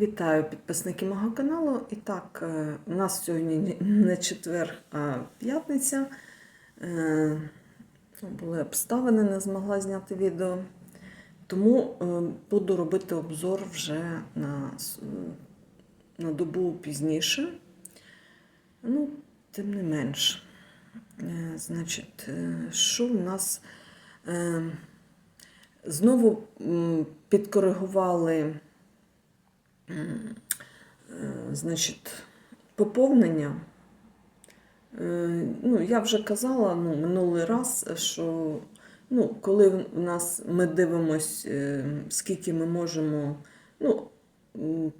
Вітаю підписники мого каналу. І так, е, у нас сьогодні не четвер, а п'ятниця. Е, ну, Були обставини, не змогла зняти відео. Тому е, буду робити обзор вже на, на добу пізніше. Ну, тим не менш. Значить, що в нас знову підкоригували. Е, Значить, поповнення. Е, Ну, я вже казала ну, минулий раз, що ну, коли в нас ми дивимось, е, скільки ми можемо ну,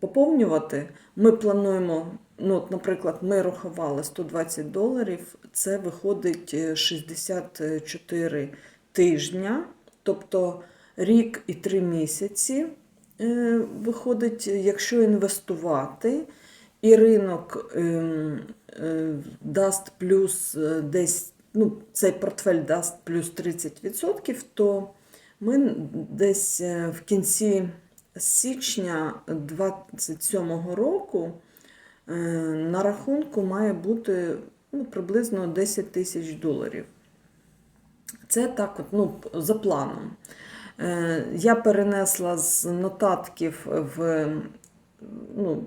поповнювати, ми плануємо, ну, от, наприклад, ми рахували 120 доларів, це виходить е, 64 тижня, тобто рік і 3 місяці виходить, якщо інвестувати, і ринок ем, е, дасть плюс е, десь, ну, цей портфель дасть плюс 30%, то ми десь е, в кінці січня 2027 року е, на рахунку має бути ну, приблизно 10 тисяч доларів. Це так, от, ну, за планом. Е, Я перенесла з нотатків в, ну,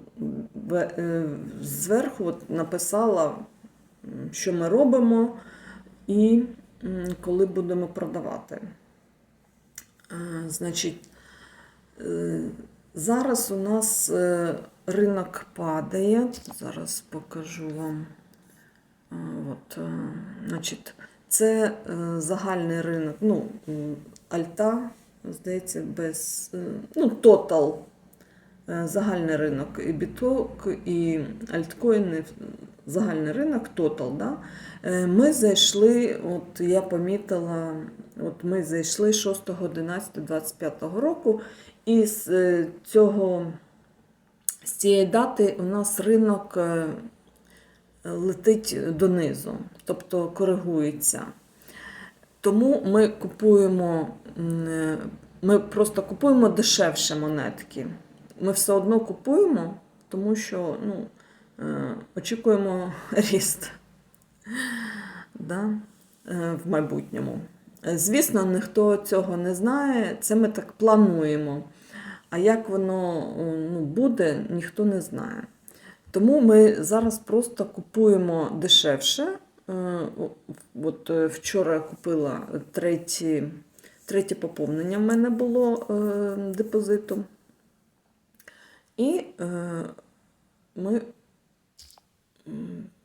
е, зверху от написала, що ми робимо і коли будемо продавати. Е, Значить, зараз у нас ринок падає. Зараз покажу вам. От, значить, це загальний ринок, ну, альта, здається, без, е, ну, тотал, е, загальний ринок, і біток, і альткоїни, загальний ринок, тотал. Да? Е, Ми зайшли, от я помітила, от ми зайшли 6.11.25 року, і з цього, з цієї дати у нас ринок летить донизу, тобто коригується. Тому ми купуємо, е, ми просто купуємо дешевші монетки. Ми все одно купуємо, тому що ну, е, очікуємо ріст да, е, в майбутньому. Звісно, ніхто цього не знає, це ми так плануємо. А як воно ну, буде, ніхто не знає. Тому ми зараз просто купуємо дешевше. Е, От е, вчора купила третє, третє поповнення в мене було е, депозиту. І ми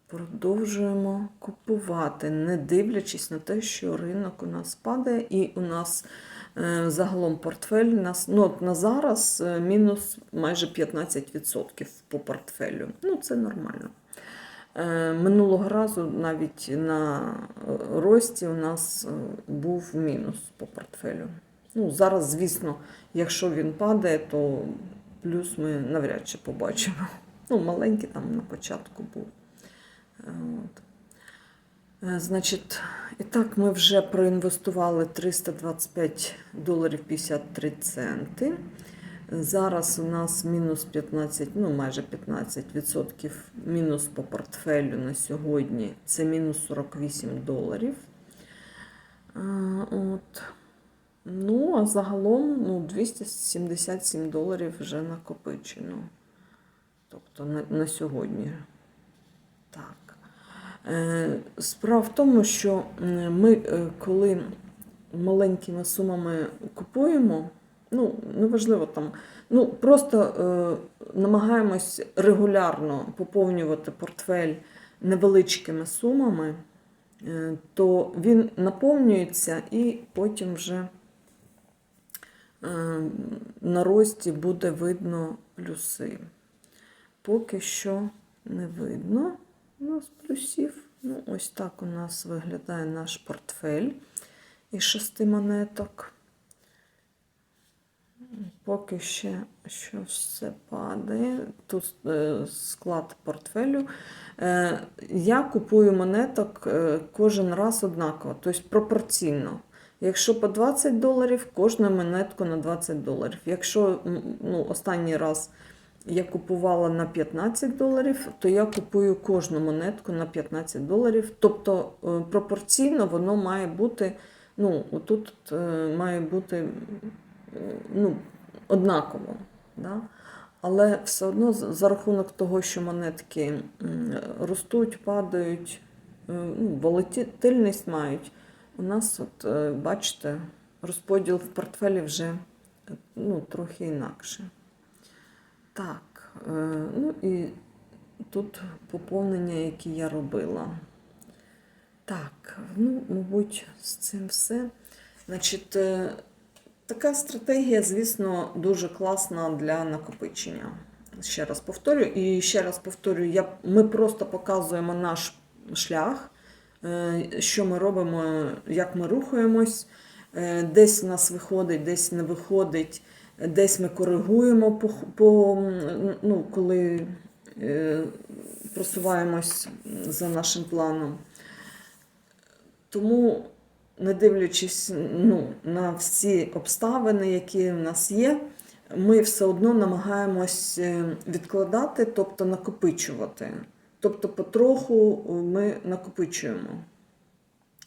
продовжуємо купувати, не дивлячись на те, що ринок у нас падає, і у нас загалом портфель у нас ну, от на зараз мінус майже 15% по портфелю. Ну, це нормально. Е, Минулого разу навіть на е, рості у нас е, був мінус по портфелю. Ну, зараз, звісно, якщо він падає, то плюс ми навряд чи побачимо. Ну, маленький там на початку був. От. Значить, і так ми вже проінвестували 325 доларів 53 центи. Зараз у нас мінус 15, ну майже 15% мінус по портфелю на сьогодні. Це мінус 48 доларів. От. Ну, а загалом ну, 277 доларів вже накопичено. Тобто на, на сьогодні. Так. Е, Справа в тому, що ми, е, коли маленькими сумами купуємо, ну, неважливо там, ну, просто е, намагаємось регулярно поповнювати портфель невеличкими сумами, е, то він наповнюється і потім вже е, на рості буде видно плюси. Поки що не видно у нас плюсів. Ну, ось так у нас виглядає наш портфель із шести монеток. Поки ще що все падає. Тут е, склад портфелю. Е, я купую монеток е, кожен раз однаково, тобто пропорційно. Якщо по 20 доларів, кожну монетку на 20 доларів. Якщо ну, останній раз я купувала на 15 доларів, то я купую кожну монетку на 15 доларів. Тобто пропорційно воно має бути, ну, отут е, має бути ну, однаково. Да? Але все одно за рахунок того, що монетки ростуть, падають, е, ну, волатильність мають, у нас, от, е, бачите, розподіл в портфелі вже е, ну, трохи інакше. Так, ну і тут поповнення, які я робила. Так, ну, мабуть, з цим все. Значить, така стратегія, звісно, дуже класна для накопичення. Ще раз повторю. І ще раз повторю, я, ми просто показуємо наш шлях, е, що ми робимо, як ми рухаємось. Е, Десь в нас виходить, десь не виходить, десь ми коригуємо, по, по, ну, коли е, просуваємось за нашим планом. Тому, не дивлячись ну, на всі обставини, які в нас є, ми все одно намагаємось е, відкладати, тобто накопичувати. Тобто, потроху ми накопичуємо.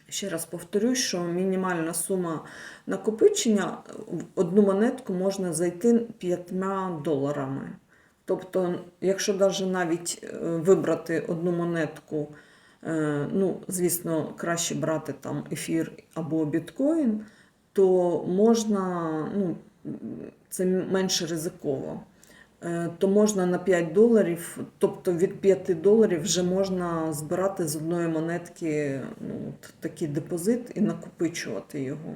Ще раз повторюсь, що мінімальна сума накопичення в одну монетку можна зайти 5 доларами. Тобто, якщо навіть е, вибрати одну монетку, е, ну, звісно, краще брати там ефір або біткоін, то можна, ну, це менше ризиково. Е, То можна на 5 доларів, тобто від 5 доларів вже можна збирати з одної монетки ну, от, такий депозит і накопичувати його.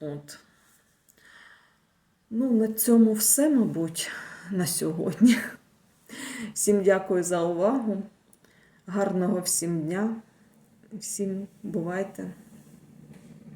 От. Ну, на цьому все, мабуть, на сьогодні. Всім дякую за увагу. Гарного всім дня. Всім бувайте.